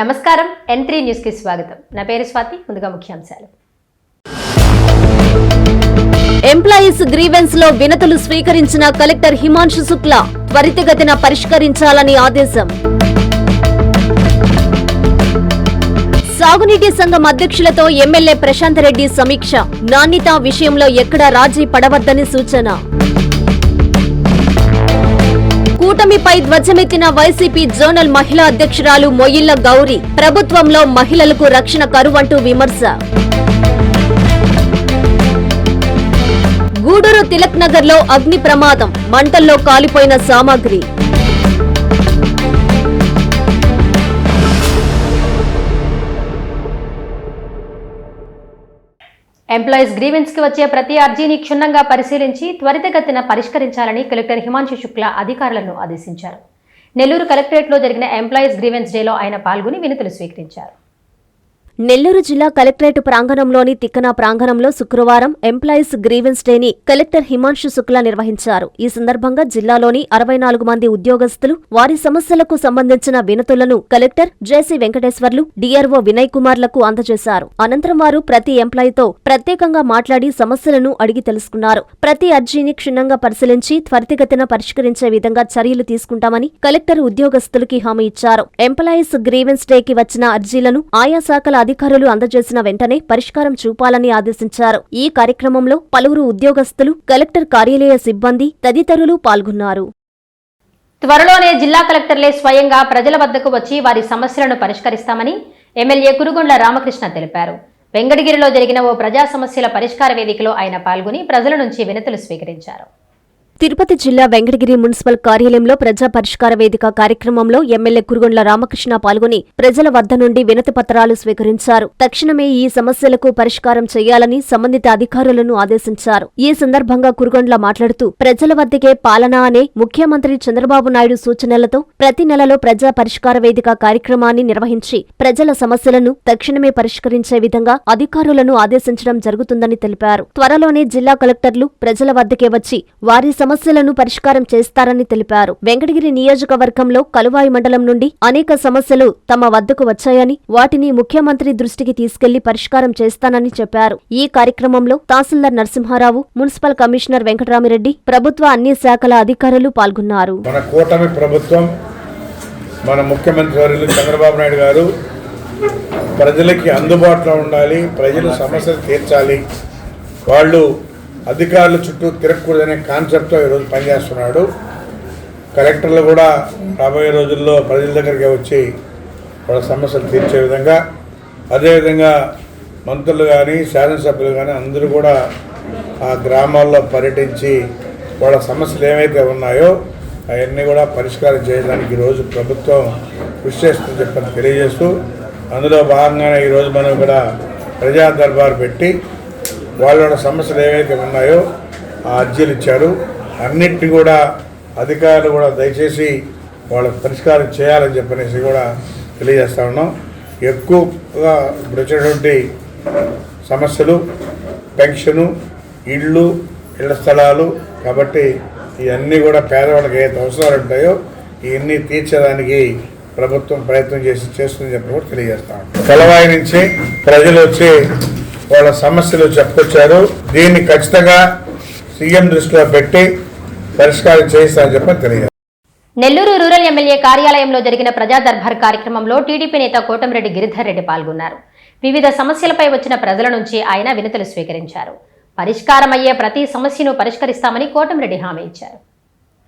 నమస్కారం. N three న్యూస్కి స్వాగతం. నా పేరు స్వాతి ముందుగా ముఖ్యాంశాలు. ఎంప్లాయీస్ గ్రీవెన్స్లో వినతులు స్వీకరించిన కలెక్టర్ హిమాంశు శుక్లా త్వరితగతిన పరిష్కరించాలని ఆదేశం. సాగునీటి సంఘం అధ్యక్షులతో ఎమ్మెల్యే ప్రశాంత్ రెడ్డి సమీక్ష. నాణ్యత విషయంలో ఎక్కడా రాజీ పడవద్దని సూచన. కూటమిపై ధ్వజమెత్తిన వైసీపీ జోనల్ మహిళా అధ్యక్షురాలు మొయిళ్ళ గౌరి ప్రభుత్వంలో మహిళలకు రక్షణ కరువంటూ విమర్శ. గూడూరు తిలక్ నగర్లో అగ్ని ప్రమాదం మంటల్లో కాలిపోయిన సామాగ్రి. ఎంప్లాయీస్ గ్రీవెన్స్కి వచ్చే ప్రతి అర్జీని క్షుణ్ణంగా పరిశీలించి త్వరితగతిన పరిష్కరించాలని కలెక్టర్ హిమాంశు శుక్లా అధికారులను ఆదేశించారు. నెల్లూరు కలెక్టరేట్లో జరిగిన ఎంప్లాయీస్ గ్రీవెన్స్ డేలో ఆయన పాల్గొని వినతులు స్వీకరించారు. నెల్లూరు జిల్లా కలెక్టరేట్ ప్రాంగణంలోని తిక్కన ప్రాంగణంలో శుక్రవారం ఎంప్లాయీస్ గ్రీవెన్స్ డేని కలెక్టర్ హిమాంశు శుక్లా నిర్వహించారు. ఈ సందర్భంగా జిల్లాలోని అరవై నాలుగు మంది ఉద్యోగస్తులు వారి సమస్యలకు సంబంధించిన వినతులను collector JC Venkateswarlu DRO Vinay కుమార్లకు అందజేశారు. అనంతరం వారు ప్రతి ఎంప్లాయీతో ప్రత్యేకంగా మాట్లాడి సమస్యలను అడిగి తెలుసుకున్నారు. ప్రతి అర్జీని క్షుణ్ణంగా పరిశీలించి త్వరితగతిన పరిష్కరించే విధంగా చర్యలు తీసుకుంటామని కలెక్టర్ ఉద్యోగస్తులకి హామీ ఇచ్చారు. ఎంప్లాయీస్ గ్రీవెన్స్ డేకి వచ్చిన అర్జీలను ఆయా శాఖల అధికారులు అందజేసిన వెంటనే పరిష్కారం చూపాలని ఆదేశించారు. ఈ కార్యక్రమంలో పలువురు ఉద్యోగస్తులు కలెక్టర్ కార్యాలయ సిబ్బంది తదితరులు పాల్గొన్నారు. త్వరలోనే జిల్లా కలెక్టర్లే స్వయంగా ప్రజల వద్దకు వచ్చి వారి సమస్యలను పరిష్కరిస్తామని ఎమ్మెల్యే కురుగొండ్ల రామకృష్ణ తెలిపారు. వెంగడగిరిలో జరిగిన ఓ ప్రజా సమస్యల పరిష్కార వేదికలో ఆయన పాల్గొని ప్రజల నుంచి వినతులు స్వీకరించారు. తిరుపతి జిల్లా వెంకటగిరి మున్సిపల్ కార్యాలయంలో ప్రజా పరిష్కార వేదిక కార్యక్రమంలో ఎమ్మెల్యే కురుగొండ్ల రామకృష్ణ పాల్గొని ప్రజల వద్ద నుండి వినతి పత్రాలు స్వీకరించారు. తక్షణమే ఈ సమస్యలకు పరిష్కారం చేయాలని సంబంధిత అధికారులను ఆదేశించారు. ఈ సందర్భంగా కురుగొండ్ల మాట్లాడుతూ ప్రజల వద్దకే పాలన అనే ముఖ్యమంత్రి చంద్రబాబు నాయుడు సూచనలతో ప్రతి నెలలో ప్రజా పరిష్కార వేదిక కార్యక్రమాన్ని నిర్వహించి ప్రజల సమస్యలను తక్షణమే పరిష్కరించే విధంగా అధికారులను ఆదేశించడం జరుగుతుందని తెలిపారు. త్వరలోనే జిల్లా కలెక్టర్లు ప్రజల వద్దకే వచ్చి వారి సమస్యలను పరిష్కారం చేస్తారని తెలిపారు. వెంకటగిరి నియోజకవర్గంలో కలువాయి మండలం నుండి అనేక సమస్యలు తమ వద్దకు వచ్చాయని వాటిని ముఖ్యమంత్రి దృష్టికి తీసుకెళ్ళి పరిష్కారం చేస్తానని చెప్పారు. ఈ కార్యక్రమంలో తహసీల్దార్ నరసింహారావు మున్సిపల్ కమిషనర్ వెంకటరామిరెడ్డి ప్రభుత్వ అన్ని శాఖల అధికారులు పాల్గొన్నారు. మన కూటమి ప్రభుత్వం మన ముఖ్యమంత్రి చంద్రబాబు నాయుడు గారు ప్రజలకి అందుబాటులో ఉండాలి ప్రజల సమస్యలు తీర్చాలి. వాళ్ళు అధికారుల చుట్టూ తిరగకూడదనే కాన్సెప్ట్తో ఈరోజు పనిచేస్తున్నాడు. కలెక్టర్లు కూడా రాబోయే రోజుల్లో ప్రజల దగ్గరికి వచ్చి వాళ్ళ సమస్యలు తీర్చే విధంగా అదేవిధంగా మంత్రులు కానీ శాసనసభ్యులు కానీ అందరూ కూడా ఆ గ్రామాల్లో పర్యటించి వాళ్ళ సమస్యలు ఏవైతే ఉన్నాయో అవన్నీ కూడా పరిష్కారం చేయడానికి ఈరోజు ప్రభుత్వం కృషి చేస్తుందని చెప్పని తెలియజేస్తూ అందులో భాగంగానే ఈరోజు మనం కూడా ప్రజా దర్బార్ పెట్టి వాళ్ళ సమస్యలు ఏవైతే ఉన్నాయో ఆ అర్జీలు ఇచ్చారు. అన్నిటిని కూడా అధికారులు కూడా దయచేసి వాళ్ళకి పరిష్కారం చేయాలని చెప్పనేసి కూడా తెలియజేస్తా ఉన్నాం. ఎక్కువగా ఇప్పుడు వచ్చినటువంటి సమస్యలు పెన్షను ఇళ్ళు ఇళ్ళ స్థలాలు కాబట్టి ఇవన్నీ కూడా పేదవాళ్ళకి ఏదైతే అవసరాలు ఉంటాయో ఇవన్నీ తీర్చడానికి ప్రభుత్వం ప్రయత్నం చేసి చేస్తుందని చెప్పి కూడా తెలియజేస్తాం కలవాయి నుంచి ప్రజలు వచ్చి వాళ్ళ సమస్యలు చెప్పుకొచ్చారు. దీన్ని ఖచ్చితంగా సీఎం దృష్టిలో పెట్టి పరిష్కారం చేయిస్తారని చెప్పని తెలియదు నెల్లూరు రూరల్ ఎమ్మెల్యే కార్యాలయంలో జరిగిన ప్రజా దర్బార్ కార్యక్రమంలో టీడీపీ నేత కోటంరెడ్డి గిరిధర్ రెడ్డి పాల్గొన్నారు. వివిధ సమస్యలపై వచ్చిన ప్రజల నుంచి ఆయన వినతులు స్వీకరించారు. పరిష్కారమయ్యే ప్రతి సమస్యను పరిష్కరిస్తామని కోటంరెడ్డి హామీ ఇచ్చారు.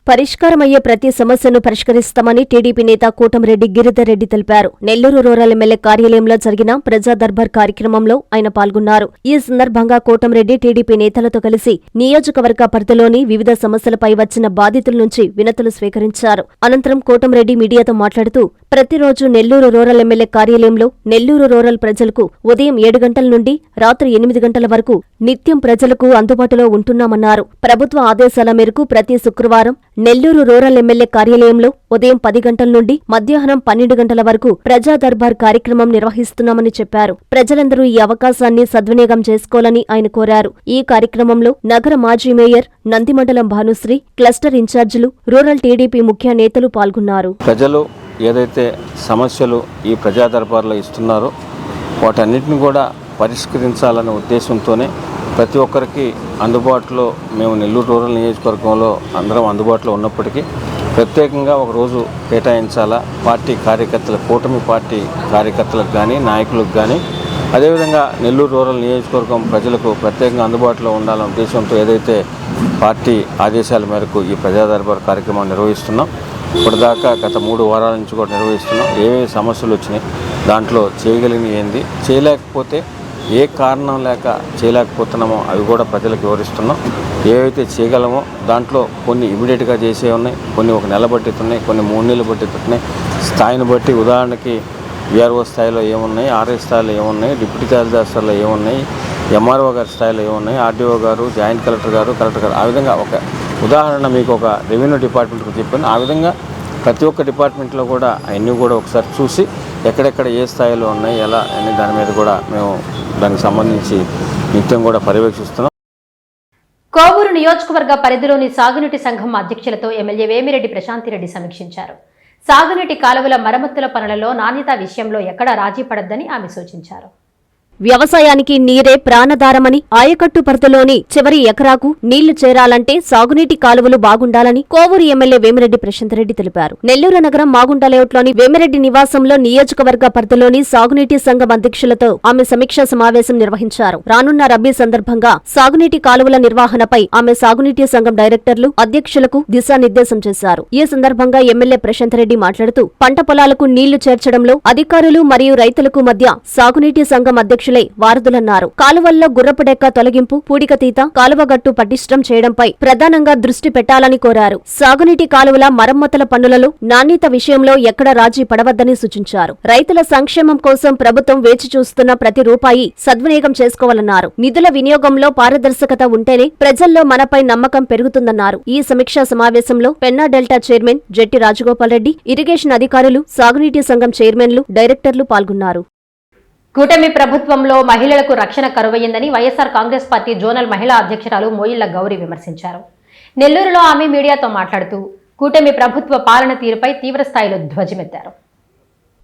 పరిష్కారమయ్యే ప్రతి సమస్యను పరిష్కరిస్తామని టీడీపీ నేత కూటమిరెడ్డి గిరిధర్ రెడ్డి తెలిపారు. నెల్లూరు రూరల్ ఎమ్మెల్యే కార్యాలయంలో జరిగిన ప్రజా దర్బార్ కార్యక్రమంలో ఆయన పాల్గొన్నారు. ఈ సందర్భంగా కోటంరెడ్డి టీడీపీ నేతలతో కలిసి నియోజకవర్గ పరిధిలోని వివిధ సమస్యలపై వచ్చిన బాధితుల నుంచి వినతులు స్వీకరించారు. అనంతరం కూటమిరెడ్డి మీడియాతో మాట్లాడుతూ ప్రతిరోజు నెల్లూరు రూరల్ ఎమ్మెల్యే కార్యాలయంలో నెల్లూరు రూరల్ ప్రజలకు ఉదయం ఏడు గంటల నుండి రాత్రి ఎనిమిది గంటల వరకు నిత్యం ప్రజలకు అందుబాటులో ఉంటున్నామన్నారు. ప్రభుత్వ ఆదేశాల మేరకు ప్రతి శుక్రవారం నెల్లూరు రూరల్ ఎమ్మెల్యే కార్యాలయంలో ఉదయం పది గంటల నుండి మధ్యాహ్నం పన్నెండు గంటల వరకు ప్రజా దర్బార్ కార్యక్రమం నిర్వహిస్తున్నామని చెప్పారు. ప్రజలందరూ ఈ అవకాశాన్ని సద్వినియోగం చేసుకోవాలని ఆయన కోరారు. ఈ కార్యక్రమంలో నగర మాజీ మేయర్ నందిమండలం భానుశ్రీ క్లస్టర్ ఇన్ఛార్జీలు రూరల్ టీడీపీ ముఖ్య నేతలు పాల్గొన్నారు. ప్రజలు ఏదైతే సమస్యలు ఈ ప్రజా దర్బార్లో ఇస్తున్నారో వాటన్నిటిని కూడా పరిష్కరించాలనే ఉద్దేశంతోనే ప్రతి ఒక్కరికి అందుబాటులో మేము నెల్లూరు రూరల్ నియోజకవర్గంలో అందరం అందుబాటులో ఉన్నప్పటికీ ప్రత్యేకంగా ఒక రోజు కేటాయించాలా? పార్టీ కార్యకర్తల కూటమి పార్టీ కార్యకర్తలకు కానీ నాయకులకు కానీ అదేవిధంగా నెల్లూరు రూరల్ నియోజకవర్గం ప్రజలకు ప్రత్యేకంగా అందుబాటులో ఉండాలనే ఉద్దేశంతో ఏదైతే పార్టీ ఆదేశాల మేరకు ఈ ప్రజా దర్బార్ కార్యక్రమం నిర్వహిస్తున్నాం ఇప్పటిదాకా గత మూడు వారాల నుంచి కూడా నిర్వహిస్తున్నాం. ఏమేమి సమస్యలు వచ్చినాయి దాంట్లో చేయగలిగినవి ఏంది? చేయలేకపోతే ఏ కారణం లేక చేయలేకపోతున్నామో అవి కూడా ప్రజలకు వివరిస్తున్నాం. ఏవైతే చేయగలమో దాంట్లో కొన్ని ఇమీడియట్గా చేసే ఉన్నాయి కొన్ని ఒక నెల బట్టి కొన్ని మూడు నెలలు బట్టి ఉన్నాయి స్థాయిని బట్టి ఉదాహరణకి విఆర్ఓ స్థాయిలో ఏమున్నాయి ఆర్ఏ స్థాయిలో ఏమున్నాయి డిప్యూటీ తహసీల్దార్ స్థాయిలో ఏమున్నాయి ఎంఆర్ఓ గారి స్థాయిలో ఏమున్నాయి ఆర్డీఓ గారు జాయింట్ కలెక్టర్ గారు కలెక్టర్ గారు ఆ విధంగా ఒక ఉదాహరణ మీకు ఒక రెవెన్యూ డిపార్ట్మెంట్కి చెప్పాను. ఆ విధంగా ప్రతి ఒక్క డిపార్ట్మెంట్లో కూడా అవన్నీ కూడా ఒకసారి చూసి ఎక్కడెక్కడ ఏ స్థాయిలో ఉన్నాయి ఎలా అని దాని మీద కూడా మేము దానికి సంబంధించి నిత్యం కూడా పర్యవేక్షిస్తున్నాం. కోవూరు నియోజకవర్గ పరిధిలోని సాగునీటి సంఘం అధ్యక్షులతో ఎమ్మెల్యే వేమిరెడ్డి ప్రశాంతిరెడ్డి సమీక్షించారు. సాగునీటి కాలువల మరమ్మతుల పనులలో నాణ్యత విషయంలో ఎక్కడా రాజీ పడద్దని ఆమె సూచించారు. వ్యవసాయానికి నీరే ప్రాణధారమని ఆయకట్టు పరిధిలోని చివరి ఎకరాకు నీళ్ళు చేరాలంటే సాగునీటి కాలువలు బాగుండాలని కోవూరు ఎమ్మెల్యే వేమిరెడ్డి ప్రశాంతరెడ్డి తెలిపారు. నెల్లూరు నగరం మాగుంట లేఅవుట్లోని వేమిరెడ్డి నివాసంలో నియోజకవర్గ పరిధిలోని సాగునీటి సంఘం అధ్యక్షులతో ఆమె సమీక్షా సమావేశం నిర్వహించారు. రానున్న రబీ సందర్భంగా సాగునీటి కాలువల నిర్వహణపై ఆమె సాగునీటి సంఘం డైరెక్టర్లు అధ్యక్షులకు దిశానిర్దేశం చేశారు. ఈ సందర్భంగా ఎమ్మెల్యే ప్రశాంతరెడ్డి మాట్లాడుతూ పంట పొలాలకు నీళ్ళు చేర్చడంలో అధికారులు మరియు రైతులకు మధ్య సాగునీటి సంఘం అధ్యక్షులు వారధులన్నారు. కాలువల్లో గుర్రపుడెక్క తొలగింపు పూడికతీత కాలువగట్టు పటిష్టం చేయడంపై ప్రధానంగా దృష్టి పెట్టాలని కోరారు. సాగునీటి కాలువల మరమ్మతుల పనులలో నాణ్యత విషయంలో ఎక్కడ రాజీ పడవద్దని సూచించారు. రైతుల సంక్షేమం కోసం ప్రభుత్వం వేచి చూస్తున్న ప్రతి రూపాయి సద్వినియోగం చేసుకోవాలన్నారు. నిధుల వినియోగంలో పారదర్శకత ఉంటేనే ప్రజల్లో మనపై నమ్మకం పెరుగుతుందన్నారు. ఈ సమీక్షా సమావేశంలో Penna delta chairman Jetti Rajagopal Reddy irrigation అధికారులు సాగునీటి సంఘం చైర్మన్లు డైరెక్టర్లు పాల్గొన్నారు. కూటమి ప్రభుత్వంలో మహిళలకు రక్షణ కరువయ్యిందని వైఎస్ఆర్ కాంగ్రెస్ పార్టీ జోనల్ మహిళా అధ్యక్షురాలు మోయిళ్ళ గౌరి విమర్శించారు. నెల్లూరులో ఆమె మీడియాతో మాట్లాడుతూ కూటమి ప్రభుత్వ పాలన తీరుపై తీవ్రస్థాయిలో ధ్వజమెత్తారు.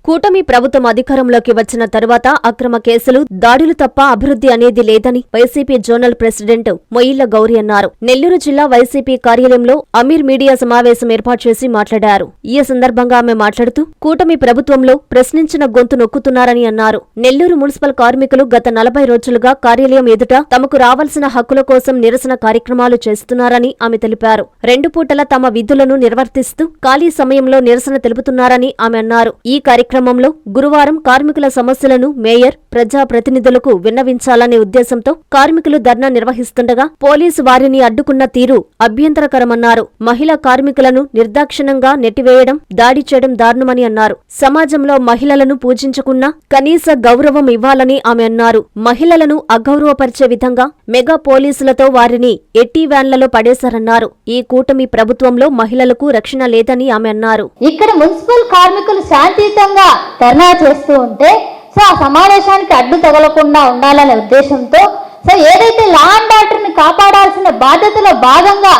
కూటమి ప్రభుత్వం అధికారంలోకి వచ్చిన తరువాత అక్రమ కేసులు దాడులు తప్ప అభివృద్ధి అనేది లేదని YCP zonal president Moilla Gowri అన్నారు. నెల్లూరు జిల్లా వైసీపీ కార్యాలయంలో అమీర్ మీడియా సమావేశం ఏర్పాటు చేసి మాట్లాడారు. ఈ సందర్భంగా ఆమె మాట్లాడుతూ కూటమి ప్రభుత్వంలో ప్రశ్నించిన గొంతు నొక్కుతున్నారని అన్నారు. నెల్లూరు మున్సిపల్ కార్మికులు గత నలభై రోజులుగా కార్యాలయం ఎదుట తమకు రావాల్సిన హక్కుల కోసం నిరసన కార్యక్రమాలు చేస్తున్నారని ఆమె తెలిపారు. రెండు పూటల తమ విధులను నిర్వర్తిస్తూ ఖాళీ సమయంలో నిరసన తెలుపుతున్నారని ఆమె అన్నారు. ఈ కార్యక్రమం కార్యక్రమంలో గురువారం కార్మికుల సమస్యలను మేయర్ ప్రజా ప్రతినిధులకు విన్నవించాలనే ఉద్దేశంతో కార్మికులు ధర్నా నిర్వహిస్తుండగా పోలీసు వారిని అడ్డుకున్న తీరు అభ్యంతరకరమన్నారు. మహిళా కార్మికులను నిర్దాక్షిణంగా నెట్టివేయడం దాడి చేయడం దారుణమని అన్నారు. సమాజంలో మహిళలను పూజించకున్నా కనీస గౌరవం ఇవ్వాలని ఆమె అన్నారు. మహిళలను అగౌరవపరిచే విధంగా మెగా పోలీసులతో వారిని ఎట్టి వ్యాన్లలో పడేశారన్నారు. ఈ కూటమి ప్రభుత్వంలో మహిళలకు రక్షణ లేదని ఆమె అన్నారు. ఇక్కడ మున్సిపల్ కార్మికులు శాంతియుతంగా ధర్నా చేస్తూ ఉంటే సో ఆ సమావేశానికి అడ్డు తగలకుండా ఉండాలనే ఉద్దేశంతో సో ఏదైతే లా అండ్ ఆర్డర్ని కాపాడాల్సిన బాధ్యతలో భాగంగా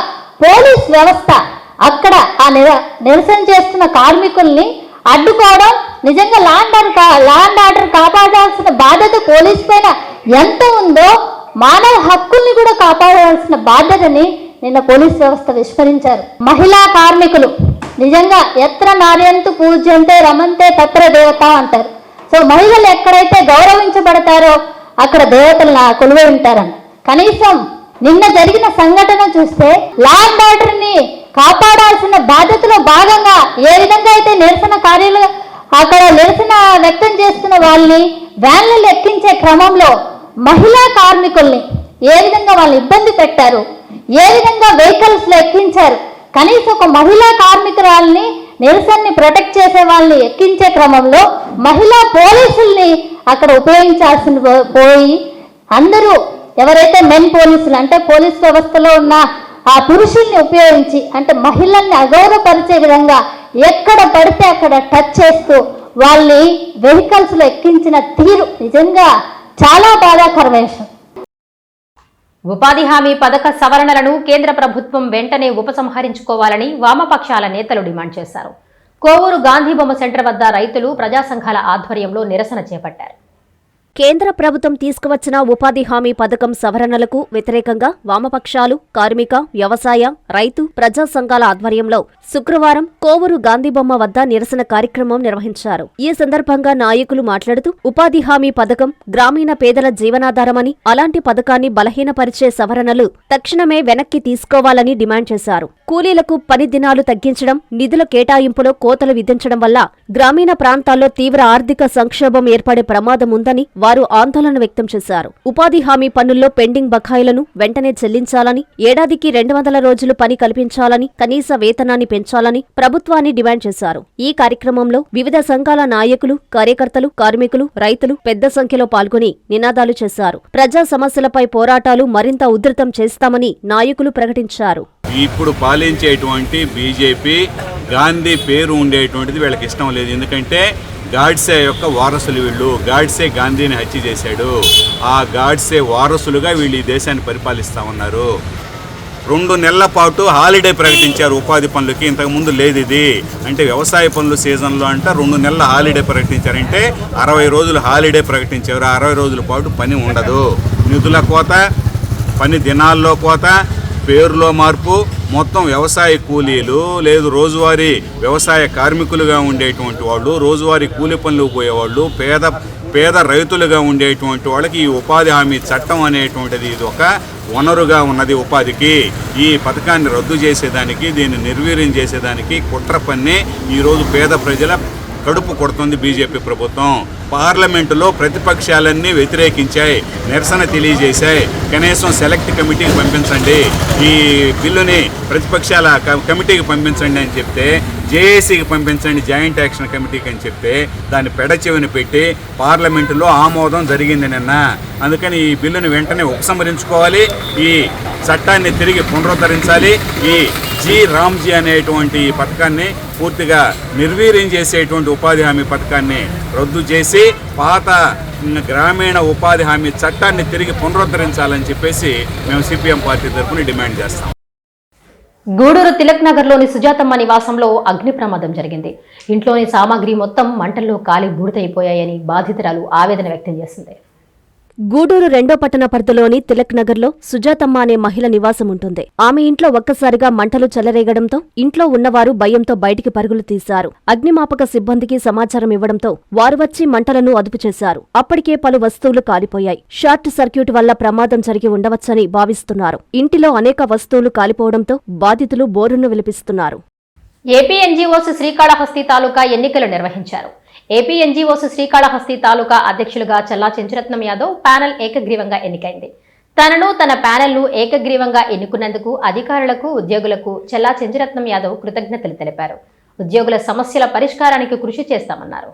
పోలీస్ వ్యవస్థ అక్కడ ఆ నిర నిరసన చేస్తున్న కార్మికుల్ని అడ్డుకోవడం నిజంగా law and order law and order కాపాడాల్సిన బాధ్యత పోలీస్ పైన ఎంత ఉందో మానవ హక్కుల్ని కూడా కాపాడాల్సిన బాధ్యతని నిన్న పోలీస్ వ్యవస్థ విస్మరించారు. మహిళా కార్మికులు. నిజంగా ఎత్ర నార్యంతు పూజ్యంతే రమంతే తత్ర దేవత అంటారు. సో మహిళలు ఎక్కడైతే గౌరవించబడతారో అక్కడ దేవతలు నా కొలువై ఉంటారని. కనీసం నిన్న జరిగిన సంఘటన చూస్తే లా అండ్ ఆర్డర్ని కాపాడాల్సిన బాధ్యతలో భాగంగా ఏ విధంగా అయితే నిరసన కార్యాలు అక్కడ నిరసన వ్యక్తం చేస్తున్న వాళ్ళని వ్యాన్లు ఎక్కించే క్రమంలో మహిళా కార్మికుల్ని ఏ విధంగా వాళ్ళు ఇబ్బంది పెట్టారు ఏ విధంగా వెహికల్స్లో ఎక్కించారు కనీసం ఒక మహిళా కార్మికురాల్ని నిరసనని ప్రొటెక్ట్ చేసే వాళ్ళని ఎక్కించే క్రమంలో మహిళా పోలీసుల్ని అక్కడ ఉపయోగించాల్సిన పో- పోయి అందరూ ఎవరైతే మెన్ పోలీసులు అంటే పోలీస్ వ్యవస్థలో ఉన్న ఆ పురుషుల్ని ఉపయోగించి అంటే మహిళల్ని అగౌరవపరిచే విధంగా ఎక్కడ పడితే అక్కడ టచ్ చేస్తూ వాళ్ళని వెహికల్స్లో ఎక్కించిన తీరు నిజంగా చాలా బాధాకరమైన విషయం. ఉపాధి హామీ పథక సవరణలను కేంద్ర ప్రభుత్వం వెంటనే ఉపసంహరించుకోవాలని వామపక్షాల నేతలు డిమాండ్ చేశారు. కోవూరు గాంధీ బొమ్మ సెంటర్ వద్ద రైతులు ప్రజా సంఘాల ఆధ్వర్యంలో నిరసన చేపట్టారు. కేంద్ర ప్రభుత్వం తీసుకువచ్చిన ఉపాధి హామీ పథకం సవరణలకు వ్యతిరేకంగా వామపక్షాలు కార్మిక వ్యవసాయ రైతు ప్రజా సంఘాల ఆధ్వర్యంలో శుక్రవారం కోవూరు గాంధీబొమ్మ వద్ద నిరసన కార్యక్రమం నిర్వహించారు. ఈ సందర్భంగా నాయకులు మాట్లాడుతూ ఉపాధి హామీ పథకం గ్రామీణ పేదల జీవనాధారమని అలాంటి పథకాన్ని బలహీనపరిచే సవరణలు తక్షణమే వెనక్కి తీసుకోవాలని డిమాండ్ చేశారు. కూలీలకు పని దినాలు తగ్గించడం నిధుల కేటాయింపులో కోతలు విధించడం వల్ల గ్రామీణ ప్రాంతాల్లో తీవ్ర ఆర్థిక సంక్షోభం ఏర్పడే ప్రమాదం ఉందని వారు ఆందోళన వ్యక్తం చేశారు. ఉపాధి హామీ పన్నుల్లో పెండింగ్ బకాయిలను వెంటనే చెల్లించాలని ఏడాదికి రెండు వందల రోజులు పని కల్పించాలని కనీస వేతనాన్ని పెంచాలని ప్రభుత్వాన్ని డిమాండ్ చేశారు. ఈ కార్యక్రమంలో వివిధ సంఘాల నాయకులు కార్యకర్తలు కార్మికులు రైతులు పెద్ద సంఖ్యలో పాల్గొని నినాదాలు చేశారు. ప్రజా సమస్యలపై పోరాటాలు మరింత ఉధృతం చేస్తామని నాయకులు ప్రకటించారు. ఇప్పుడు పాలించేటువంటి బీజేపీ గాంధీ పేరు ఉండేటువంటిది వీళ్ళకి ఇష్టం లేదు. ఎందుకంటే గాడ్సే యొక్క వారసులు వీళ్ళు. గాడ్సే గాంధీని హత్య చేశాడు. ఆ గాడ్సే వారసులుగా వీళ్ళు ఈ దేశాన్ని పరిపాలిస్తా ఉన్నారు. రెండు నెలల పాటు హాలిడే ప్రకటించారు ఉపాధి పనులకి. ఇంతకుముందు లేదు ఇది. అంటే వ్యవసాయ పనుల సీజన్లో అంట రెండు నెలల హాలిడే ప్రకటించారంటే అరవై రోజులు హాలిడే ప్రకటించారు. ఆ అరవై రోజుల పాటు పని ఉండదు. నిధుల కోత పని దినాల్లో కోత పేరులో మార్పు మొత్తం వ్యవసాయ కూలీలు లేదు రోజువారీ వ్యవసాయ కార్మికులుగా ఉండేటువంటి వాళ్ళు రోజువారీ కూలి పనులు పోయేవాళ్ళు పేద పేద రైతులుగా ఉండేటువంటి వాళ్ళకి ఈ ఉపాధి హామీ చట్టం అనేటువంటిది ఇది ఒక వనరుగా ఉన్నది ఉపాధికి. ఈ పథకాన్ని రద్దు చేసేదానికి దీన్ని నిర్వీర్యం చేసేదానికి కుట్ర పన్నే ఈరోజు పేద ప్రజల కడుపు కొడుతుంది బీజేపీ ప్రభుత్వం. పార్లమెంటులో ప్రతిపక్షాలన్నీ వ్యతిరేకించాయి. నిరసన తెలియజేశాయి. కనీసం సెలెక్ట్ కమిటీకి పంపించండి. ఈ బిల్లుని ప్రతిపక్షాల క- కమిటీకి పంపించండి అని చెప్తే జేఏసీకి పంపించండి జాయింట్ యాక్షన్ కమిటీకి అని చెప్తే దాన్ని పెడచెవిని పెట్టి పార్లమెంటులో ఆమోదం జరిగింది నిన్న. అందుకని ఈ బిల్లును వెంటనే ఉపసంహరించుకోవాలి ఈ చట్టాన్ని తిరిగి పునరుద్ధరించాలి ఈ జి రామ్జీ అనేటువంటి ఈ పథకాన్ని పూర్తిగా నిర్వీర్యం చేసేటువంటి ఉపాధి హామీ పథకాన్ని రద్దు చేసి పాత గ్రామీణ ఉపాధి హామీ చట్టాన్ని తిరిగి పునరుద్ధరించాలని చెప్పేసి మేము సిపిఎం పార్టీ తరఫున డిమాండ్ చేస్తాం. గూడూరు తిలక్ నగర్లోని సుజాతమ్మ నివాసంలో అగ్ని ప్రమాదం జరిగింది. ఇంట్లోని సామాగ్రి మొత్తం మంటల్లో కాలి బూడిదైపోయాయని బాధితురాలు ఆవేదన వ్యక్తం చేసింది. గూడూరు రెండో పట్టణ పరిధిలోని తిలక్ నగర్లో సుజాతమ్మ అనే మహిళ నివాసం ఉంటుంది ఆమె ఇంట్లో ఒక్కసారిగా మంటలు చెలరేగడంతో ఇంట్లో ఉన్నవారు భయంతో బయటికి పరుగులు తీశారు. అగ్నిమాపక సిబ్బందికి సమాచారం ఇవ్వడంతో వారు వచ్చి మంటలను అదుపు చేశారు. అప్పటికే పలు వస్తువులు కాలిపోయాయి. షార్ట్ సర్క్యూట్ వల్ల ప్రమాదం జరిగి ఉండవచ్చని భావిస్తున్నారు. ఇంటిలో అనేక వస్తువులు కాలిపోవడంతో బాధితులు బోరును విలిపిస్తున్నారు. ఏపీ ఎన్జీఓస్ శ్రీకాళహస్తి తాలూకా ఎన్నికలు నిర్వహించారు. ఏపీ ఎన్జీఓస్ శ్రీకాళహస్తి తాలూకా అధ్యక్షులుగా చల్లా చెంచురత్నం యాదవ్ ప్యానెల్ ఏకగ్రీవంగా ఎన్నికైంది. తనను తన ప్యానెల్ను ఏకగ్రీవంగా ఎన్నుకున్నందుకు అధికారులకు ఉద్యోగులకు చల్లా చెంచురత్నం యాదవ్ కృతజ్ఞతలు తెలిపారు. ఉద్యోగుల సమస్యల పరిష్కారానికి కృషి చేస్తామన్నారు.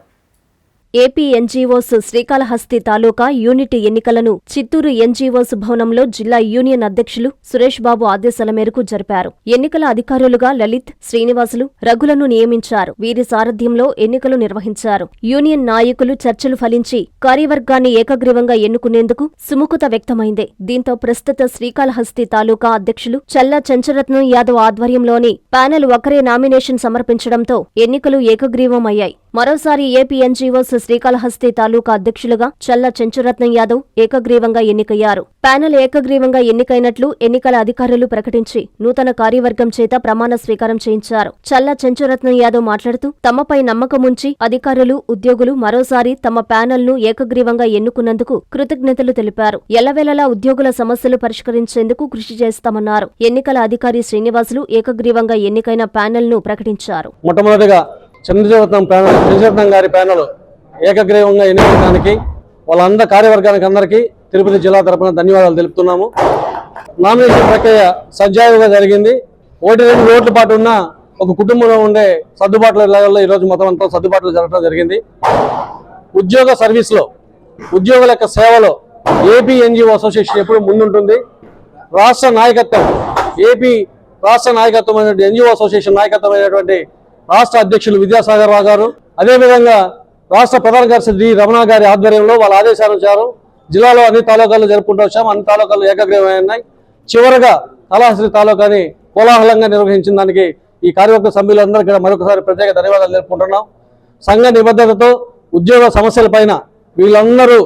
AP NGOs Srikalahasti taluka unit ఎన్నికలను చిత్తూరు ఎన్జీఓస్ భవనంలో జిల్లా యూనియన్ అధ్యక్షులు సురేష్ బాబు ఆదేశాల మేరకు జరిపారు. ఎన్నికల అధికారులుగా లలిత్ శ్రీనివాసులు రఘులను నియమించారు. వీరి సారథ్యంలో ఎన్నికలు నిర్వహించారు. యూనియన్ నాయకులు చర్చలు ఫలించి కార్యవర్గాన్ని ఏకగ్రీవంగా ఎన్నుకునేందుకు సుముఖత వ్యక్తమైంది. దీంతో ప్రస్తుత శ్రీకాళహస్తి తాలూకా అధ్యక్షులు చల్లా చంచరత్నం యాదవ్ ఆధ్వర్యంలోని ప్యానెల్ ఒకరే నామినేషన్ సమర్పించడంతో ఎన్నికలు ఏకగ్రీవమయ్యాయి. మరోసారి ఏపీ ఎన్జీఓస్ శ్రీకాళహస్తి తాలూకా అధ్యక్షులుగా చల్ల చెంచురత్నం యాదవ్ ఏకగ్రీవంగా ఎన్నికయ్యారు. ప్యానెల్ ఏకగ్రీవంగా ఎన్నికైనట్లు ఎన్నికల అధికారులు ప్రకటించి నూతన కార్యవర్గం చేత ప్రమాణ స్వీకారం చేయించారు. చల్ల చెంచురత్నం యాదవ్ మాట్లాడుతూ తమపై నమ్మకముంచి అధికారులు ఉద్యోగులు మరోసారి తమ ప్యానెల్ను ఏకగ్రీవంగా ఎన్నుకున్నందుకు కృతజ్ఞతలు తెలిపారు. ఎల్లవేళలా ఉద్యోగుల సమస్యలు పరిష్కరించేందుకు కృషి చేస్తామన్నారు. ఎన్నికల అధికారి శ్రీనివాసులు ఏకగ్రీవంగా ఎన్నికైన ప్యానెల్ను ప్రకటించారు. మొట్టమొదటిగా చంద్రరత్నం ప్యానల్ చంద్రరత్నం గారి ప్యానల్ ఏకగ్రీవంగా ఎన్నికడానికి వాళ్ళందరి కార్యవర్గానికి అందరికీ తిరుపతి జిల్లా తరపున ధన్యవాదాలు తెలుపుతున్నాము. నామినేషన్ ప్రక్రియ సజావుగా జరిగింది. ఒకటి రెండు ఓట్ల పాటు ఉన్న ఒక కుటుంబంలో ఉండే సర్దుబాట్ల లెవెల్లో ఈరోజు మొత్తం అంతా సర్దుబాట్లు జరగడం జరిగింది. ఉద్యోగ సర్వీస్లో ఉద్యోగుల యొక్క సేవలో ఏపీ ఎన్జిఓ అసోసియేషన్ ఎప్పుడు ముందుంటుంది. రాష్ట్ర నాయకత్వం ఏపీ రాష్ట్ర నాయకత్వం అయినటువంటి ఎన్జిఓ అసోసియేషన్ నాయకత్వం అయినటువంటి రాష్ట్ర అధ్యక్షులు విద్యాసాగర్ రావు గారు అదేవిధంగా రాష్ట్ర ప్రధాన కార్యదర్శి డి రమణ గారి ఆధ్వర్యంలో వాళ్ళ ఆదేశానుసారం జిల్లాలో అన్ని తాలూకాలు జరుపుకుంటూ వచ్చాము అన్ని తాలూకాలు ఏకగ్రీవమైనాయి చివరగా కళాశ్రీ తాలూకాని కోలాహలంగా నిర్వహించిన దానికి ఈ కార్యవర్గ సభ్యులందరూ కూడా మరొకసారి ప్రత్యేక ధన్యవాదాలు జరుపుకుంటున్నాం సంఘ నిబద్ధతతో ఉద్యోగ సమస్యలపైన వీళ్ళందరూ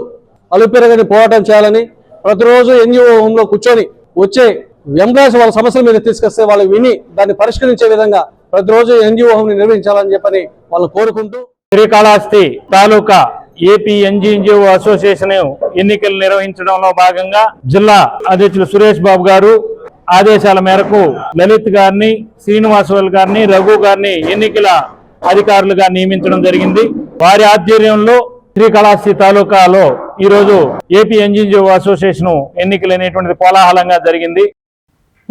అలుపెరగని పోరాటం చేయాలని ప్రతిరోజు ఎన్జిఓ హోంలో కూర్చొని వచ్చే ఎంప్లాయీస్ వాళ్ళ సమస్యల మీద తీసుకొస్తే వాళ్ళు విని దాన్ని పరిష్కరించే విధంగా ప్రతిరోజు ఎన్జిఓ హోమ్ని నిర్వహించాలని చెప్పని వాళ్ళు కోరుకుంటూ Srikalahasti taluka AP N G NGO association ఎన్నికలు నిర్వహించడంలో భాగంగా జిల్లా అధ్యక్షులు సురేష్ బాబు గారు ఆదేశాల మేరకు లలిత్ గారిని శ్రీనివాసరావు గారిని రఘు గారిని ఎన్నికల అధికారులుగా నియమించడం జరిగింది. వారి ఆధ్వర్యంలో శ్రీకాళహస్తి తాలూకాలో ఈ రోజు ఏపీ ఎన్జిఎన్జిఓ అసోసియేషన్ ఎన్నికలు అనేటువంటిది కోలాహలంగా జరిగింది.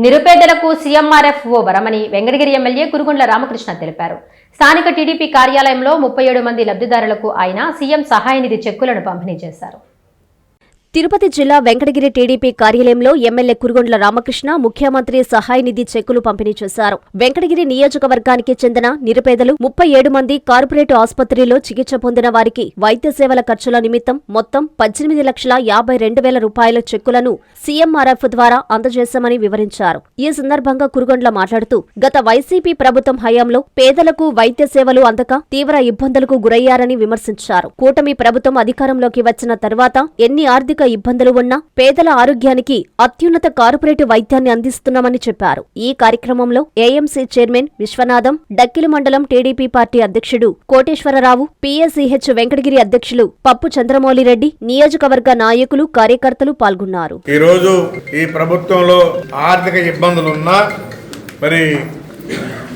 నిరుపేదలకు సీఎంఆర్ఎఫ్ ఓ వరమని వెంకటగిరి ఎమ్మెల్యే కురుగుండ్ల రామకృష్ణ తెలిపారు. స్థానిక టీడీపీ కార్యాలయంలో ముప్పై ఏడు మంది లబ్ధిదారులకు ఆయన సీఎం సహాయ నిధి చెక్కులను పంపిణీ చేశారు. తిరుపతి జిల్లా వెంకటగిరి టీడీపీ కార్యాలయంలో ఎమ్మెల్యే కురుగొండ్ల రామకృష్ణ ముఖ్యమంత్రి సహాయ నిధి చెక్కులు పంపిణీ చేశారు. వెంకటగిరి నియోజకవర్గానికి చెందిన నిరుపేదలు ముప్పై ఏడు మంది కార్పొరేట్ ఆసుపత్రిలో చికిత్స పొందిన వారికి వైద్య సేవల ఖర్చుల నిమిత్తం మొత్తం పద్దెనిమిది లక్షల యాభై రెండు వేల రూపాయల చెక్కులను సీఎంఆర్ఎఫ్ ద్వారా అందజేశామని వివరించారు. ఈ సందర్భంగా కురుగొండ్ల మాట్లాడుతూ గత వైసీపీ ప్రభుత్వం హయాంలో పేదలకు వైద్య సేవలు అందక తీవ్ర ఇబ్బందులకు గురయ్యారని విమర్శించారు. కూటమి ప్రభుత్వం అధికారంలోకి వచ్చిన తర్వాత ఎన్ని ఆర్థిక ఇబ్బందులు ఉన్నా పేదల ఆరోగ్యానికి అత్యున్నత కార్పొరేట్ వైద్యాన్ని అందిస్తున్నామని చెప్పారు. ఈ కార్యక్రమంలో ఏఎంసీ చైర్మన్ విశ్వనాథం డక్కిలి మండలం టీడీపీ పార్టీ అధ్యక్షుడు కోటేశ్వరరావు పీఎస్సీహెచ్ వెంకటగిరి అధ్యక్షులు పప్పు చంద్రమౌళిరెడ్డి నియోజకవర్గ నాయకులు కార్యకర్తలు పాల్గొన్నారు. ఈరోజు ఈ ప్రభుత్వంలో ఆర్థిక ఇబ్బందులున్నా మరి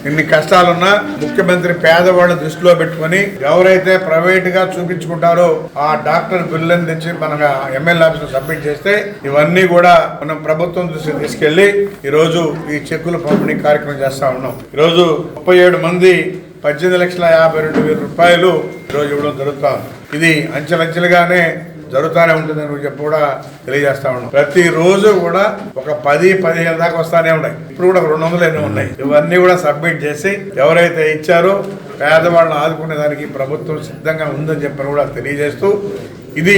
ఇన్ని కష్టాలున్నా ముఖ్యమంత్రి పేదవాళ్ళని దృష్టిలో పెట్టుకొని ఎవరైతే ప్రైవేట్గా చూపించుకుంటారో ఆ డాక్టర్ బిల్లుని తెచ్చి మన ఎమ్మెల్యే ఆఫీస్ సబ్మిట్ చేస్తే ఇవన్నీ కూడా మనం ప్రభుత్వం దృష్టికి తీసుకెళ్ళి ఈ రోజు ఈ చెక్కులు పంపిణీ కార్యక్రమం చేస్తా ఉన్నాం. ఈరోజు ముప్పై ఏడు మంది పద్దెనిమిది లక్షల యాభై రెండు వేల రూపాయలు ఈరోజు ఇవ్వడం జరుగుతుంది ఇది అంచెలంచెలుగానే జరుగుతూనే ఉంటుందని చెప్పి కూడా తెలియజేస్తా ఉన్నాం ప్రతి రోజు కూడా ఒక పది పదిహేను దాకా వస్తానే ఉన్నాయి. ఇప్పుడు కూడా రెండు వందలు ఎన్నో ఉన్నాయి. ఇవన్నీ కూడా సబ్మిట్ చేసి ఎవరైతే ఇచ్చారో పేదవాళ్ళని ఆదుకునే దానికి ప్రభుత్వం సిద్ధంగా ఉందని చెప్పని కూడా తెలియజేస్తూ ఇది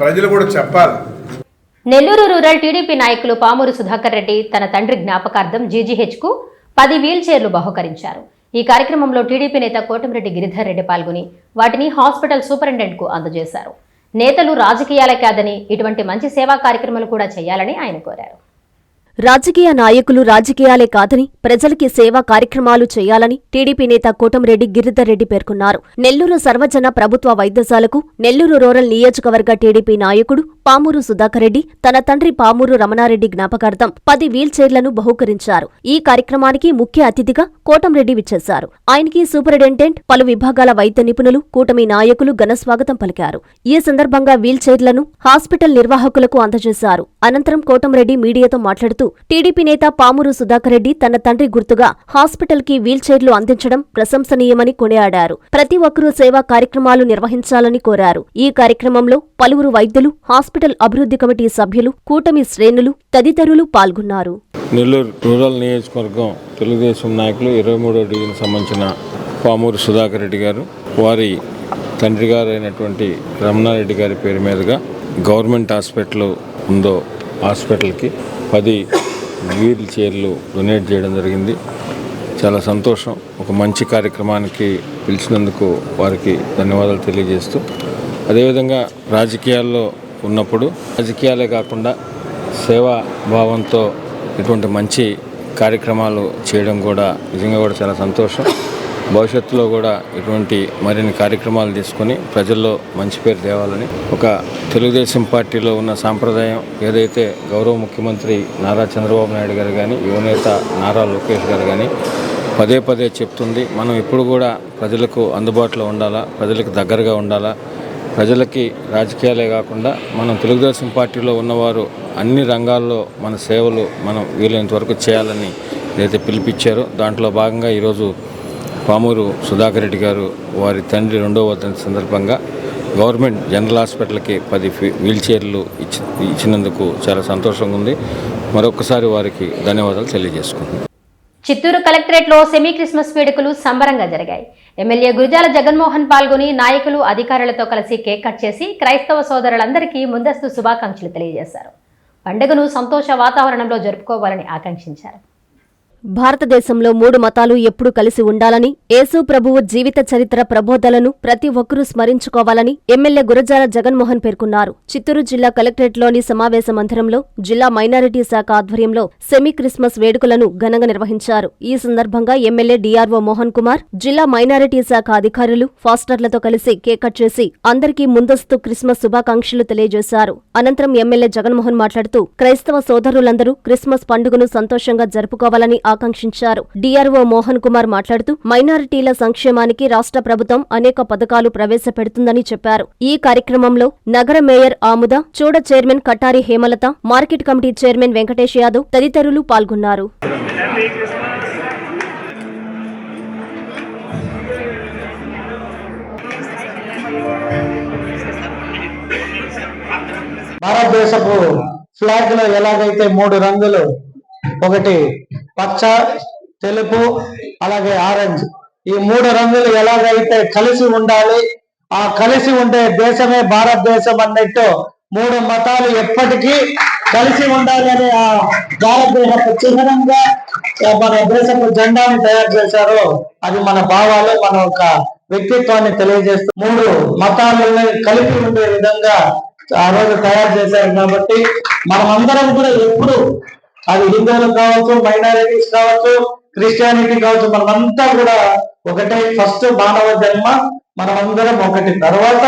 ప్రజలు కూడా చెప్పాలి. నెల్లూరు రూరల్ టీడీపీ నాయకులు పామూరు సుధాకర్ రెడ్డి తన తండ్రి జ్ఞాపకార్థం జీజీహెచ్కు పది వీల్ చైర్లు బహుకరించారు. ఈ కార్యక్రమంలో టీడీపీ నేత కోటమిరెడ్డి గిరిధర్ రెడ్డి పాల్గొని వాటిని హాస్పిటల్ సూపరింటెండెంట్కు అందజేశారు. నేతలు రాజకీయాలే కాదని ఇటువంటి మంచి సేవా కార్యక్రమాలు కూడా చేయాలని ఆయన కోరారు. రాజకీయ నాయకులు రాజకీయాలే కాదని ప్రజలకి సేవా కార్యక్రమాలు చేయాలని టీడీపీ నేత కోటంరెడ్డి గిరిధర్రెడ్డి పేర్కొన్నారు. నెల్లూరు సర్వజన ప్రభుత్వ వైద్యశాలకు నెల్లూరు రూరల్ నియోజకవర్గ టీడీపీ నాయకుడు పామూరు సుధాకర్ రెడ్డి తన తండ్రి పామూరు రమణారెడ్డి జ్ఞాపకార్థం పది వీల్ బహుకరించారు. ఈ కార్యక్రమానికి ముఖ్య అతిథిగా కోటంరెడ్డి విచ్చేశారు. ఆయనకి సూపరింటెండెంట్ పలు విభాగాల వైద్య నిపుణులు కూటమి నాయకులు ఘనస్వాగతం పలికారు. ఈ సందర్భంగా వీల్చైర్లను హాస్పిటల్ నిర్వాహకులకు అందజేశారు. అనంతరం కోటంరెడ్డి మీడియాతో మాట్లాడుతూ టీడీపీ నేత పామూరు సుధాకర్ రెడ్డి తన తండ్రి గుర్తుగా హాస్పిటల్కి వీల్ చైర్లు అందించడం ప్రశంసనీయమని కొనియాడారు. ప్రతి ఒక్కరూ సేవా కార్యక్రమాలు నిర్వహించాలని కోరారు. ఈ కార్యక్రమంలో పలువురు వైద్యులు హాస్పిటల్ అభివృద్ధి కమిటీ సభ్యులు కూటమి శ్రేణులు తదితరులు పాల్గొన్నారు. నెల్లూరు రూరల్ నియోజకవర్గం తెలుగుదేశం నాయకులు ఇరవై మూడో డివిజన్ సంబంధించిన పామూరు సుధాకర్ రెడ్డి గారు వారి తండ్రి గారు అయినటువంటి రమణారెడ్డి గారి పేరు మీదుగా గవర్నమెంట్ హాస్పిటల్ ఉందో హాస్పిటల్కి పది వీల్ చైర్లు డొనేట్ చేయడం జరిగింది. చాలా సంతోషం. ఒక మంచి కార్యక్రమానికి పిలిచినందుకు వారికి ధన్యవాదాలు తెలియజేస్తూ. అదేవిధంగా రాజకీయాల్లో ఉన్నప్పుడు రాజకీయాలే కాకుండా సేవా భావంతో ఇటువంటి మంచి కార్యక్రమాలు చేయడం కూడా నిజంగా కూడా చాలా సంతోషం. భవిష్యత్తులో కూడా ఇటువంటి మరిన్ని కార్యక్రమాలు తీసుకొని ప్రజల్లో మంచి పేరు తేవాలని ఒక తెలుగుదేశం పార్టీలో ఉన్న సాంప్రదాయం ఏదైతే గౌరవ ముఖ్యమంత్రి నారా చంద్రబాబు నాయుడు గారు కానీ యువనేత నారా లోకేష్ గారు కానీ పదే పదే చెప్తుంది మనం ఎప్పుడు కూడా ప్రజలకు అందుబాటులో ఉండాలా ప్రజలకు దగ్గరగా ఉండాలా ప్రజలకి రాజకీయాలే కాకుండా మనం తెలుగుదేశం పార్టీలో ఉన్నవారు అన్ని రంగాల్లో మన సేవలు మనం వీలైనంత వరకు చేయాలని ఏదైతే పిలిపించారో దాంట్లో భాగంగా ఈరోజు పామూరు సుధాకర్ రెడ్డి గారు వారి తండ్రి రెండవ వర్ధంతి సందర్భంగా గవర్నమెంట్ జనరల్ హాస్పిటల్కి పది ఫీ- వీల్ చైర్లు ఇచ్చి ఇచ్చినందుకు చాలా సంతోషంగా ఉంది. మరొకసారి వారికి ధన్యవాదాలు తెలియజేసుకుంటున్నాను. చిత్తూరు కలెక్టరేట్లో సెమీ క్రిస్మస్ వేడుకలు సంబరంగా జరిగాయి. ఎమ్మెల్యే గురిజాల జగన్మోహన్ పాల్గొని నాయకులు అధికారులతో కలిసి కేక్ కట్ చేసి క్రైస్తవ సోదరులందరికీ ముందస్తు శుభాకాంక్షలు తెలియజేశారు. పండుగను సంతోష వాతావరణంలో జరుపుకోవాలని ఆకాంక్షించారు. భారతదేశంలో మూడు మతాలు ఎప్పుడూ కలిసి ఉండాలని యేసు ప్రభువు జీవిత చరిత్ర ప్రబోధలను ప్రతి ఒక్కరూ స్మరించుకోవాలని ఎమ్మెల్యే గురజాల జగన్మోహన్ పేర్కొన్నారు. చిత్తూరు జిల్లా కలెక్టరేట్లోని సమావేశ మందిరంలో జిల్లా మైనారిటీ శాఖ ఆధ్వర్యంలో సెమీ క్రిస్మస్ వేడుకలను ఘనంగా నిర్వహించారు. ఈ సందర్భంగా ఎమ్మెల్యే డిఆర్ఓ మోహన్ కుమార్ జిల్లా మైనారిటీ శాఖ అధికారులు ఫాస్టర్లతో కలిసి కేక్ కట్ చేసి అందరికీ ముందస్తు క్రిస్మస్ శుభాకాంక్షలు తెలియజేశారు. అనంతరం ఎమ్మెల్యే జగన్మోహన్ మాట్లాడుతూ క్రైస్తవ సోదరులందరూ క్రిస్మస్ పండుగను సంతోషంగా జరుపుకోవాలని ఆకాంక్షించారు. డిఆర్ఓ మోహన్ కుమార్ మాట్లాడుతూ మైనారిటీల సంక్షేమానికి రాష్ట్ర ప్రభుత్వం అనేక పథకాలు ప్రవేశపెడుతుందని చెప్పారు. ఈ కార్యక్రమంలో నగర మేయర్ ఆముద చూడ chairman Katari Hemalatha market committee chairman Venkatesh Yadav తదితరులు పాల్గొన్నారు. భారతదేశపు ఫ్లాగ్లో ఎలాగైతే మూడు రంగులు ఒకటి పచ్చ తెలుపు అలాగే ఆరెంజ్. ఈ మూడు రంగులు ఎలాగైతే కలిసి ఉండాలి ఆ కలిసి ఉండే దేశమే భారతదేశం అన్నట్టు మూడు మతాలు ఎప్పటికీ కలిసి ఉండాలి అని ఆ భారతదేశపు చిహ్నంగా మన దేశపు జెండాని తయారు చేశారో. అది మన భావాలు మన యొక్క వ్యక్తిత్వాన్ని తెలియజేస్తూ మూడు మతాలని కలిపి ఉండే విధంగా ఆ రోజు తయారు చేశారు కాబట్టి మనం అందరం కూడా ఎప్పుడు అది హిందువులకు కావచ్చు మైనారిటీస్ కావచ్చు క్రిస్టియానిటీ కావచ్చు మనమంతా కూడా ఒకటే. ఫస్ట్ మానవ జన్మ మనమందరం ఒకటి. తర్వాత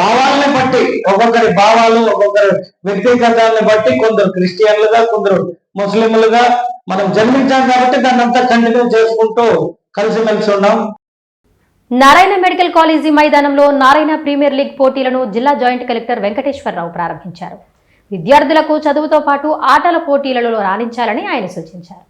భావాలని బట్టి ఒక్కొక్కరి భావాలు ఒక్కొక్కరి వ్యక్తిగతాన్ని బట్టి కొందరు క్రిస్టియన్లుగా కొందరు ముస్లింలుగా మనం జన్మించాం కాబట్టి దాన్ని అంతా కంటిన్యూ చేసుకుంటూ కలిసిమెలిసి ఉన్నాం. నారాయణ మెడికల్ కాలేజీ మైదానంలో నారాయణ ప్రీమియర్ లీగ్ పోటీలను జిల్లా జాయింట్ కలెక్టర్ వెంకటేశ్వరరావు ప్రారంభించారు. విద్యార్థులకు చదువుతో పాటు ఆటల పోటీలలో రాణించాలని ఆయన సూచించారు.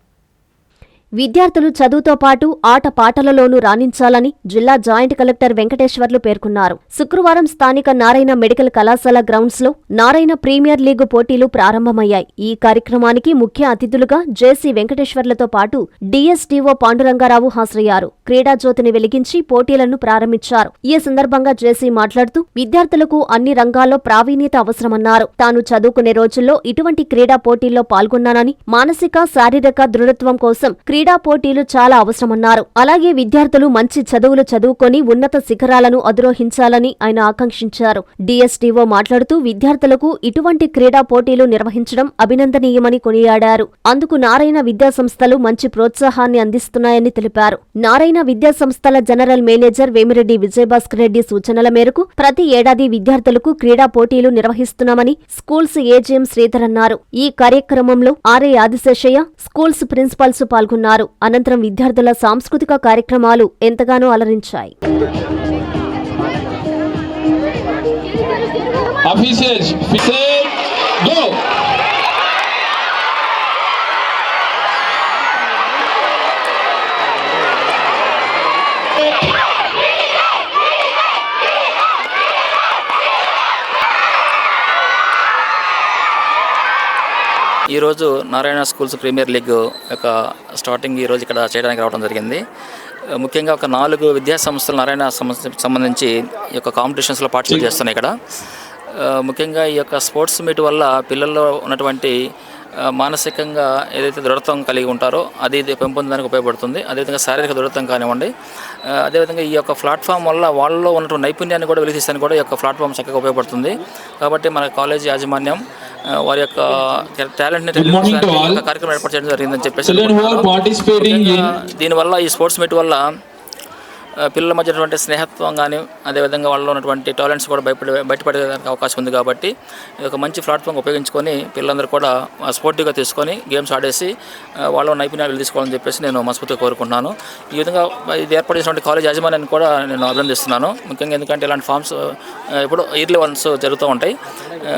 విద్యార్థులు చదువుతో పాటు ఆట పాటలలోనూ రాణించాలని జిల్లా జాయింట్ కలెక్టర్ వెంకటేశ్వర్లు పేర్కొన్నారు. శుక్రవారం స్థానిక నారాయణ మెడికల్ కళాశాల గ్రౌండ్స్లో నారాయణ ప్రీమియర్ లీగ్ పోటీలు ప్రారంభమయ్యాయి. ఈ కార్యక్రమానికి ముఖ్య అతిథులుగా జేసీ వెంకటేశ్వర్లతో పాటు డీఎస్డీఓ పాండురంగారావు హాజరయ్యారు. క్రీడా జ్యోతిని వెలిగించి పోటీలను ప్రారంభించారు. ఈ సందర్భంగా జేసీ మాట్లాడుతూ విద్యార్థులకు అన్ని రంగాల్లో ప్రావీణ్యత అవసరమన్నారు. తాను చదువుకునే రోజుల్లో ఇటువంటి క్రీడా పోటీల్లో పాల్గొన్నానని మానసిక శారీరక దృఢత్వం కోసం క్రీడా పోటీలు చాలా అవసరమన్నారు. అలాగే విద్యార్థులు మంచి చదువులు చదువుకొని ఉన్నత శిఖరాలను అధిరోహించాలని ఆయన ఆకాంక్షించారు. డీఎస్డీఓ మాట్లాడుతూ విద్యార్థులకు ఇటువంటి క్రీడా పోటీలు నిర్వహించడం అభినందనీయమని కొనియాడారు. అందుకు నారాయణ విద్యాసంస్థలు మంచి ప్రోత్సాహాన్ని అందిస్తున్నాయని తెలిపారు. నారాయణ విద్యాసంస్థల జనరల్ మేనేజర్ వేమిరెడ్డి విజయభాస్కర్ రెడ్డి సూచనల మేరకు ప్రతి ఏడాది విద్యార్థులకు క్రీడా పోటీలు నిర్వహిస్తున్నామని స్కూల్స్ ఏజీఎం శ్రీధర్ అన్నారు. ఈ కార్యక్రమంలో ఆర్ఏ ఆదిశేషయ్య స్కూల్స్ ప్రిన్సిపల్స్ పాల్గొన్నారు. అనంతరం విద్యార్థుల సాంస్కృతిక కార్యక్రమాలు ఎంతగానో అలరించాయి Officers, go! ఈరోజు నారాయణ స్కూల్స్ ప్రీమియర్ లీగ్ యొక్క స్టార్టింగ్ ఈరోజు ఇక్కడ చేయడానికి రావడం జరిగింది. ముఖ్యంగా ఒక నాలుగు విద్యా సంస్థలు నారాయణ సంబంధించి ఈ యొక్క కాంపిటీషన్స్లో పార్టిసిపేట్ చేస్తున్నాయి ఇక్కడ. ముఖ్యంగా ఈ యొక్క స్పోర్ట్స్ మీట్ వల్ల పిల్లల్లో ఉన్నటువంటి మానసికంగా ఏదైతే దృఢత్వం కలిగి ఉంటారో అది ఇది పెంపొందడానికి ఉపయోగపడుతుంది. అదేవిధంగా శారీరక దృఢత్వం కానివ్వండి అదేవిధంగా ఈ యొక్క ప్లాట్ఫామ్ వల్ల వాళ్ళలో ఉన్నటువంటి నైపుణ్యాన్ని కూడా వెలికిస్తానికి కూడా ఈ యొక్క ప్లాట్ఫామ్ చక్కగా ఉపయోగపడుతుంది. కాబట్టి మన కాలేజీ యాజమాన్యం వారి యొక్క టాలెంట్ని. కార్యక్రమం ఏర్పాటు చేయడం జరిగిందని చెప్పేసి దీనివల్ల ఈ స్పోర్ట్స్ మీట్ వల్ల పిల్లల మధ్య ఉన్నటువంటి స్నేహత్వం కానీ అదేవిధంగా వాళ్ళలో ఉన్నటువంటి టాలెంట్స్ కూడా బయటపడే బయటపడేదానికి అవకాశం ఉంది కాబట్టి ఇది ఒక మంచి ప్లాట్ఫామ్ ఉపయోగించుకొని పిల్లలందరూ కూడా స్పోర్టివ్గా తీసుకొని గేమ్స్ ఆడేసి వాళ్ళ నైపుణ్యాలు తీసుకోవాలని చెప్పేసి నేను మనస్ఫూర్తిగా కోరుకుంటున్నాను. ఈ విధంగా ఇది ఏర్పాటు చేసినటువంటి కాలేజ్ యాజమాన్యాన్ని కూడా నేను అభినందిస్తున్నాను. ముఖ్యంగా ఎందుకంటే ఇలాంటి ఫామ్స్ ఎప్పుడు ఇయర్లీ వన్స్ జరుగుతూ ఉంటాయి.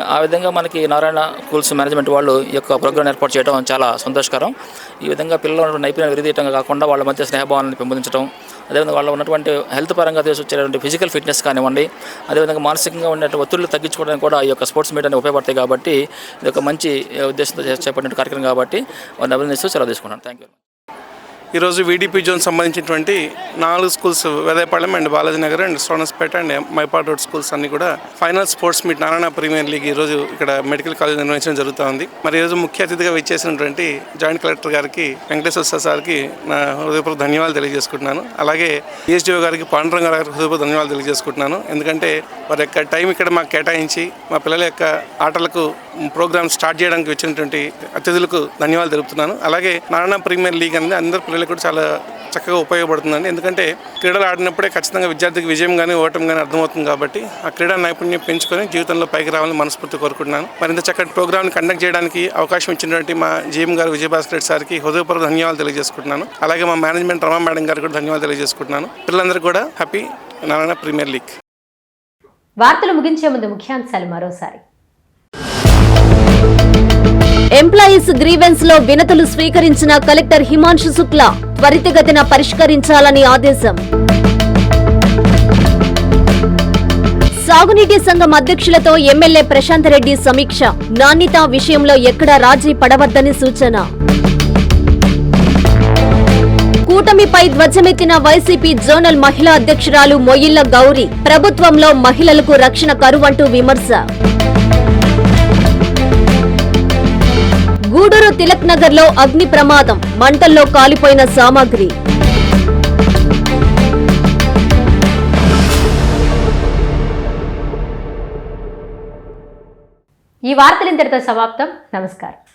ఆ, విధంగా మనకి నారాయణ స్కూల్స్ మేనేజ్మెంట్ వాళ్ళు ఈ యొక్క ప్రోగ్రామ్ ఏర్పాటు చేయడం చాలా సంతోషకరం. ఈ విధంగా పిల్లలు నైపుణ్యాలు విరిదీయటం కాకుండా వాళ్ళ మధ్య స్నేహభావాన్ని పెంపొందించడం అదేవిధంగా వాళ్ళ ఉన్నటువంటి హెల్త్ పరంగా తీసుకొచ్చేటువంటి ఫిజికల్ ఫిట్నెస్ కానివ్వండి అదేవిధంగా మానసికంగా ఉన్నటువంటి ఒత్తిళ్ళు తగ్గించుకోవడానికి కూడా ఈ యొక్క స్పోర్ట్స్ మీట్ అనేది ఉపయోగపడతాయి కాబట్టి ఇది ఒక మంచి ఉద్దేశంతో చేపట్టిన కార్యక్రమం కాబట్టి వారిని అభినందిస్తూ సెలవు తీసుకున్నాను థ్యాంక్ యూ ఈరోజు వీడిపి జోన్ సంబంధించినటువంటి నాలుగు schools Vedayapalem and Balaji Nagar and Sonaspeta and Maipad road schools అన్ని కూడా final sports meet Narayana premier league ఈరోజు ఇక్కడ మెడికల్ కాలేజ్ నిర్వహించడం జరుగుతోంది. మరి ఈరోజు ముఖ్య అతిథిగా విచ్చేసినటువంటి జాయింట్ కలెక్టర్ గారికి వెంకటేశ్వర సార్కి నా హృదయపూర్వక ధన్యవాదాలు తెలియజేసుకుంటున్నాను. అలాగే ఈఎస్డిఓ గారికి పాండురంగ గారికి హృదయపూర్వక ధన్యవాదాలు తెలియజేసుకుంటున్నాను. ఎందుకంటే వారి యొక్క టైం ఇక్కడ మాకు కేటాయించి మా పిల్లల యొక్క ఆటలకు ప్రోగ్రామ్ స్టార్ట్ చేయడానికి వచ్చినటువంటి అతిథులకు ధన్యవాదాలు తెలుపుతున్నాను. అలాగే నారాయణ ప్రీమియర్ లీగ్ అనేది అందరూ పిల్లలకు కూడా చాలా చక్కగా ఉపయోగపడుతుందండి. ఎందుకంటే క్రీడలు ఆడినప్పుడే ఖచ్చితంగా విద్యార్థికి విజయం కానీ ఓటమి కానీ అర్థమవుతుంది కాబట్టి ఆ క్రీడా నైపుణ్యం పెంచుకొని జీవితంలో పైకి రావాలని మనస్ఫూర్తి కోరుకుంటున్నాను. మరింత చక్కటి ప్రోగ్రామ్ని కండక్ట్ చేయడానికి అవకాశం ఇచ్చినటువంటి మా జీఎం గారు విజయభాస్కర్ రెడ్డి సార్కి హృదయపూర్వక ధన్యవాదాలు తెలియజేసుకుంటున్నాను. అలాగే మా మేనేజ్మెంట్ రమా మేడం గారికి కూడా ధన్యవాదాలు తెలియజేసుకుంటున్నాను. పిల్లలందరూ కూడా హ్యాపీ నారాయణ ప్రీమియర్ లీగ్. వార్తలు ముగించే ముందు ముఖ్యాంశాలు మరోసారి. ఎంప్లాయీస్ గ్రీవెన్స్లో వినతులు స్వీకరించిన కలెక్టర్ హిమాంశు శుక్లా త్వరితగతిన పరిష్కరించాలని ఆదేశం. సాగునీటి సంఘం అధ్యక్షులతో ఎమ్మెల్యే ప్రశాంత్ రెడ్డి సమీక్ష. నాణ్యత విషయంలో ఎక్కడా రాజీ పడవద్దని సూచన. కూటమిపై ధ్వజమెత్తిన వైసీపీ జోనల్ మహిళా అధ్యక్షురాలు మొయిల్ల గౌరీ ప్రభుత్వంలో మహిళలకు రక్షణ కరువంటూ విమర్శ. గూడూరు తిలక్ నగర్లో అగ్ని ప్రమాదం. మంటల్లో కాలిపోయిన సామాగ్రి. ఈ వార్తలు ఇంతటితో సమాప్తం. నమస్కారం.